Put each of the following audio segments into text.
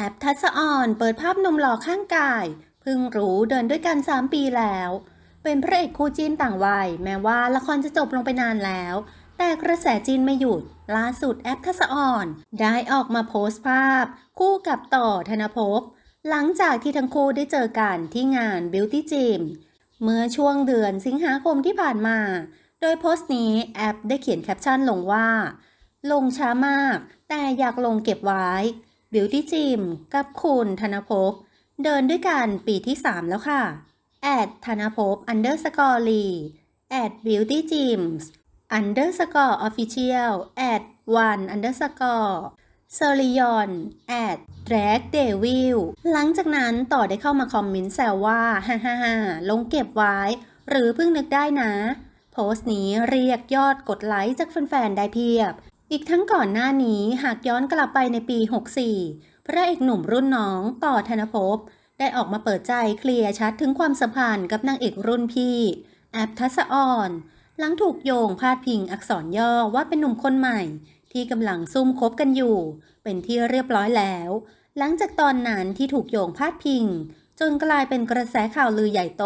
แอปทัศออน เปิดภาพหนุ่มหล่อข้างกายพิ่งรู้เดินด้วยกัน 3 ปีแล้ว เป็นพระเอกคู่จิ้นต่างวัย แม้ว่าละครจะจบลงไปนานแล้ว แต่กระแสจีนไม่หยุด ล่าสุดแอปทัศออน ได้ออกมาโพสต์ภาพ คู่กับต่อธนภพ หลังจากที่ทั้งคู่ได้เจอกันที่งาน Beauty Gym เมื่อช่วงเดือนสิงหาคมที่ผ่านมา โดยโพสต์นี้แอปได้เขียนแคปชั่นลงว่า ลงช้ามาก แต่อยากลงเก็บไว้ Beauty Gym กับคุณธนภพเดินด้วยกันปีที่ 3 แล้วค่ะแอดธนภพ underscore ลีแอด beauty gyms underscore official แอด one underscore เซอริยอนแอด drag devil หลังจากนั้นต่อได้เข้ามาคอมเมนต์แซวว่าฮ่าฮ่าฮ่าลงเก็บไว้ หรือเพิ่งนึกได้นะ โพสต์นี้เรียกยอดกดไลค์จากแฟนๆได้เพียบ อีกทั้งก่อนหน้านี้หากย้อนกลับไปในปี 64 พระเอกหนุ่มรุ่นน้องต่อธนภพ ได้ออกมาเปิดใจเคลียร์ชัดถึงความสัมพันธ์กับนางเอกรุ่นพี่ แอปทัศออน หลังถูกโยงพาดพิงอักษรย่อว่าเป็นหนุ่มคนใหม่ ที่กำลังซุ่มคบกันอยู่ เป็นที่เรียบร้อยแล้ว หลังจากตอนนั้นที่ถูกโยงพาดพิง จนกลายเป็นกระแสข่าวลือใหญ่โต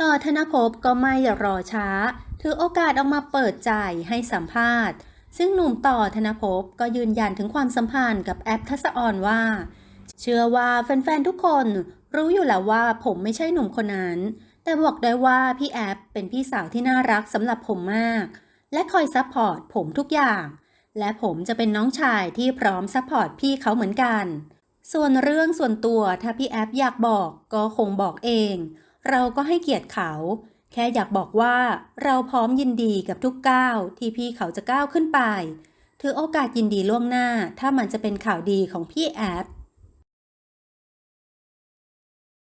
ต่อธนภพก็ไม่รอช้า ถือโอกาสออกมาเปิดใจให้สัมภาษณ์ ซึ่งหนุ่มต่อธนภพก็ยืนยันถึงความสัมพันธ์กับแอปทัศออนว่า เชื่อว่าแฟนๆทุกคนรู้อยู่แล้วว่าผมไม่ใช่หนุ่มคนนั้น แต่บอกได้ว่าพี่แอปเป็นพี่สาวที่น่ารักสำหรับผมมาก และคอยซัพพอร์ตผมทุกอย่าง และผมจะเป็นน้องชายที่พร้อมซัพพอร์ตพี่เขาเหมือนกัน ส่วนเรื่องส่วนตัวถ้าพี่แอปอยากบอกก็คงบอกเอง เราก็ให้เกียรติเขา แค่อยากบอกว่าเราพร้อมยินดีกับทุกก้าวที่พี่เขาจะก้าวขึ้นไป ถือโอกาสยินดีล่วงหน้าถ้ามันจะเป็นข่าวดีของพี่แอด